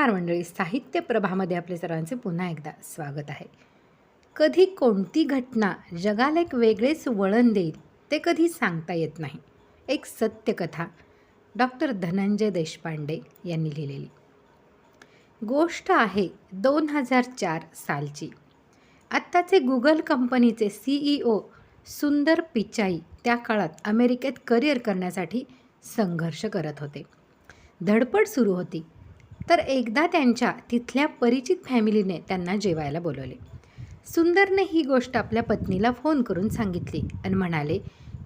नमस्कार मंडळी. साहित्य प्रभामध्ये आपले सर्वांचे पुन्हा एकदा स्वागत आहे. कधी कोणती घटना जगाला एक वेगळेच वळण देईल ते कधी सांगता येत नाही. एक सत्यकथा डॉक्टर धनंजय देशपांडे यांनी लिहिलेली. गोष्ट आहे दोन हजार चार सालची. आत्ताचे गुगल कंपनीचे सीईओ सुंदर पिचाई त्या काळात अमेरिकेत करिअर करण्यासाठी संघर्ष करत होते. धडपड सुरू होती. तर एकदा त्यांच्या तिथल्या परिचित फॅमिलीने त्यांना जेवायला बोलवले. सुंदरने ही गोष्ट आपल्या पत्नीला फोन करून सांगितली आणि म्हणाले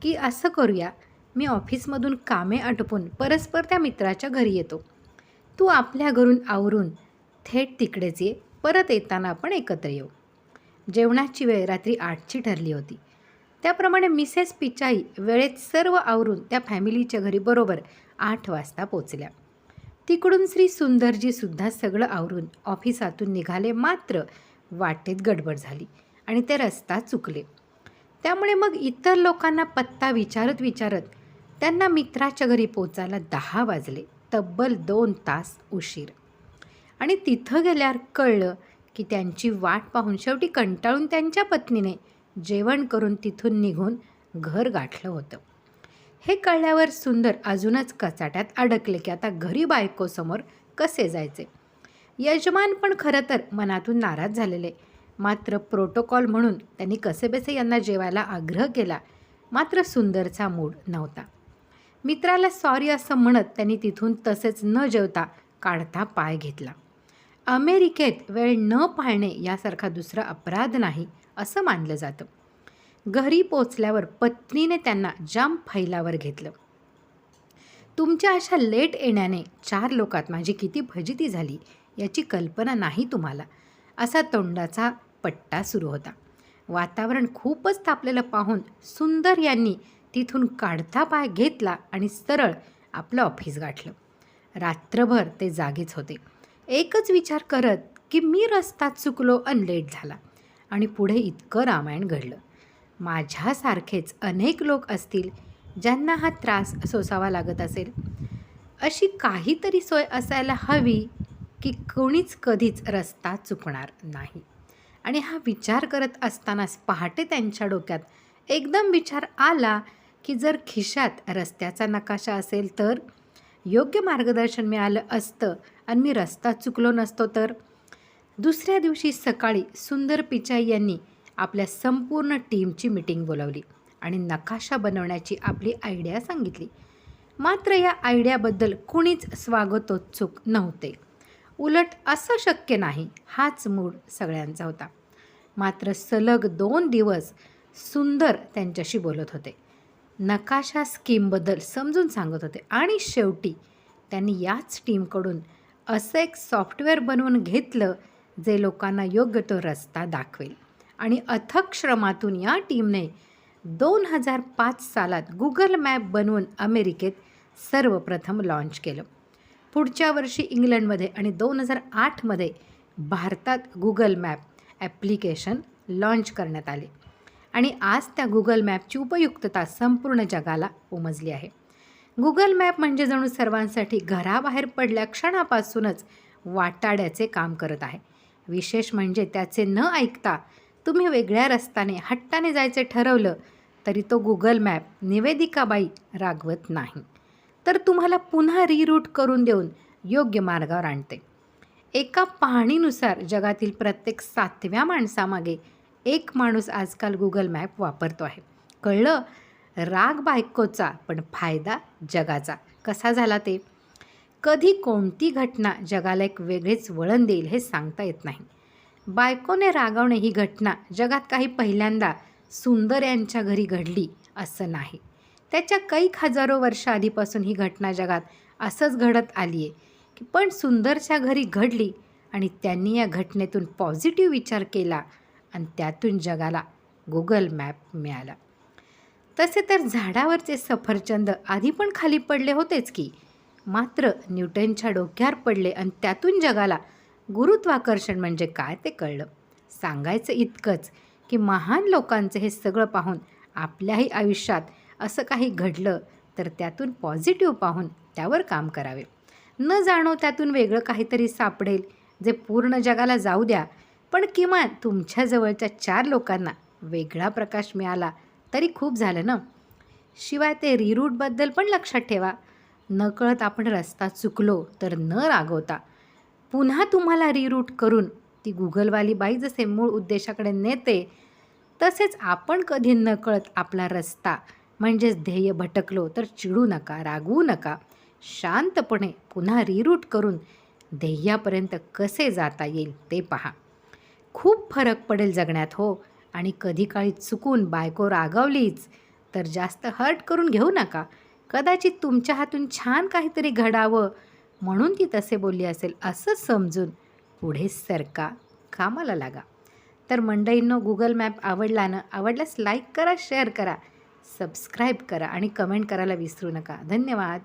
की असं करूया मी ऑफिसमधून कामे आटपून परस्पर त्या मित्राच्या घरी येतो. तू आपल्या घरून आवरून थेट तिकडेच ये परत येताना आपण एकत्र येऊ. जेवणाची वेळ रात्री आठची ठरली होती. त्याप्रमाणे मिसेस पिचाई वेळेत सर्व आवरून त्या फॅमिलीच्या घरी बरोबर आठ वाजता पोचल्या. तिकडून श्री सुंदरजी सुद्धा सगळं आवरून ऑफिसातून निघाले. मात्र वाटेत गडबड झाली आणि ते रस्ता चुकले. त्यामुळे मग इतर लोकांना पत्ता विचारत विचारत त्यांना मित्राच्या घरी पोचायला दहा वाजले. तब्बल दोन तास उशीर. आणि तिथं गेल्यावर कळलं की त्यांची वाट पाहून शेवटी कंटाळून त्यांच्या पत्नीने जेवण करून तिथून निघून घर गाठलं होतं. हे कळल्यावर सुंदर अजूनच कचाट्यात अडकले की आता घरी बायकोसमोर कसे जायचे? यजमान पण खरं तर मनातून नाराज झालेले. मात्र प्रोटोकॉल म्हणून त्यांनी कसेबसे यांना जेवायला आग्रह केला. मात्र सुंदरचा मूड नव्हता. मित्राला सॉरी असं म्हणत त्यांनी तिथून तसेच न जेवता काढता पाय घेतला. अमेरिकेत वेळ न पाळणे यासारखा दुसरा अपराध नाही असं मानलं जातं. घरी पोचल्यावर पत्नीने त्यांना जाम फैलावर घेतलं. तुमच्या अशा लेट येण्याने चार लोकात माझी किती फजिती झाली याची कल्पना नाही तुम्हाला असा तोंडाचा पट्टा सुरू होता. वातावरण खूपच तापलेलं पाहून सुंदर यांनी तिथून काढता पाय घेतला आणि सरळ आपलं ऑफिस गाठलं. रात्रभर ते जागेच होते. एकच विचार करत की मी रस्ता चुकलो अन लेट झाला आणि पुढे इतकं रामायण घडलं. माझ्यासारखेच अनेक लोक असतील ज्यांना हा त्रास सोसावा लागत असेल. अशी काहीतरी सोय असायला हवी की कोणीच कधीच रस्ता चुकणार नाही. आणि हा विचार करत असतानाच पहाटे त्यांच्या डोक्यात एकदम विचार आला की जर खिशात रस्त्याचा नकाशा असेल तर योग्य मार्गदर्शन मिळालं असतं आणि मी रस्ता चुकलो नसतो तर? दुसऱ्या दिवशी सकाळी सुंदर पिचाई यांनी आपल्या संपूर्ण टीमची मीटिंग बोलावली आणि नकाशा बनवण्याची आपली आयडिया सांगितली. मात्र या आयडियाबद्दल कुणीच स्वागतोत्सुक नव्हते. उलट असं शक्य नाही हाच मूड सगळ्यांचा होता. मात्र सलग दोन दिवस सुंदर त्यांच्याशी बोलत होते. नकाशा स्कीमबद्दल समजून सांगत होते आणि शेवटी त्यांनी याच टीमकडून असं एक सॉफ्टवेअर बनवून घेतलं जे लोकांना योग्य तो रस्ता दाखवेल. आणि अथक श्रमातून या टीमने दोन हजार पाच सालात गुगल मॅप बनवून अमेरिकेत सर्वप्रथम लॉन्च केलं. पुढच्या वर्षी इंग्लंडमध्ये आणि दोन हजार आठमध्ये भारतात गुगल मॅप ॲप्लिकेशन लॉन्च करण्यात आले. आणि आज त्या गुगल मॅपची उपयुक्तता संपूर्ण जगाला उमजली आहे. गुगल मॅप म्हणजे जणू सर्वांसाठी घराबाहेर पडल्या क्षणापासूनच वाटाड्याचे काम करत आहे. विशेष म्हणजे त्याचे न ऐकता तुम्ही वेगळ्या रस्त्याने हट्टाने जायचे ठरवलं तरी तो गुगल मॅप निवेदिकाबाई रागवत नाही. तर तुम्हाला पुन्हा रिरूट करून देऊन योग्य मार्गावर आणते. एका पाहणीनुसार जगातील प्रत्येक सातव्या माणसामागे एक माणूस आजकाल गुगल मॅप वापरतो आहे. कळलं? राग बायकोचा पण फायदा जगाचा. कसा झाला ते? कधी कोणती घटना जगाला एक वेगळेच वळण देईल हे सांगता येत नाही. बायकोने रागवणे ही घटना जगात काही पहिल्यांदा सुंदर यांच्या घरी घडली असं नाही. त्याच्या कैक हजारो वर्ष आधीपासून ही घटना जगात असंच घडत आली आहे की पण सुंदरच्या घरी घडली आणि त्यांनी या घटनेतून पॉझिटिव्ह विचार केला आणि त्यातून जगाला गुगल मॅप मिळाला. तसे तर झाडावरचे सफरचंद आधी पण खाली पडले होतेच की मात्र न्यूटनच्या डोक्यावर पडले आणि त्यातून जगाला गुरुत्वाकर्षण म्हणजे काय ते कळलं. सांगायचं इतकंच की महान लोकांचं हे सगळं पाहून आपल्याही आयुष्यात असं काही घडलं तर त्यातून पॉझिटिव्ह पाहून त्यावर काम करावे. न जाणो त्यातून वेगळं काहीतरी सापडेल जे पूर्ण जगाला जाऊ द्या पण किमान तुमच्या जवळच्या चार लोकांना वेगळा प्रकाश मिळाला तरी खूप झालं ना? शिवाय ते रिरूटबद्दल पण लक्षात ठेवा. नकळत आपण रस्ता चुकलो तर न रागवता. पुन्हा तुम्हाला रिरूट करून ती गुगलवाली बाई जसे मूळ उद्देशाकडे नेते तसेच आपण कधी नकळत आपला रस्ता म्हणजेच ध्येय भटकलो तर चिडू नका रागवू नका. शांतपणे पुन्हा रिरूट करून ध्येयापर्यंत कसे जाता येईल ते पहा. खूप फरक पडेल जगण्यात हो. आणि कधी काळी चुकून बायको रागवलीच तर जास्त हर्ट करून घेऊ नका. कदाचित तुमच्या हातून छान काहीतरी घडावं म्हणून ती तसे बोलली असेल असं समजून पुढे सरका कामाला लागा. तर मंडईंनो गुगल मॅप आवडला ना आवडल्यास लाईक करा शेअर करा सबस्क्राईब करा आणि कमेंट करायला विसरू नका. धन्यवाद.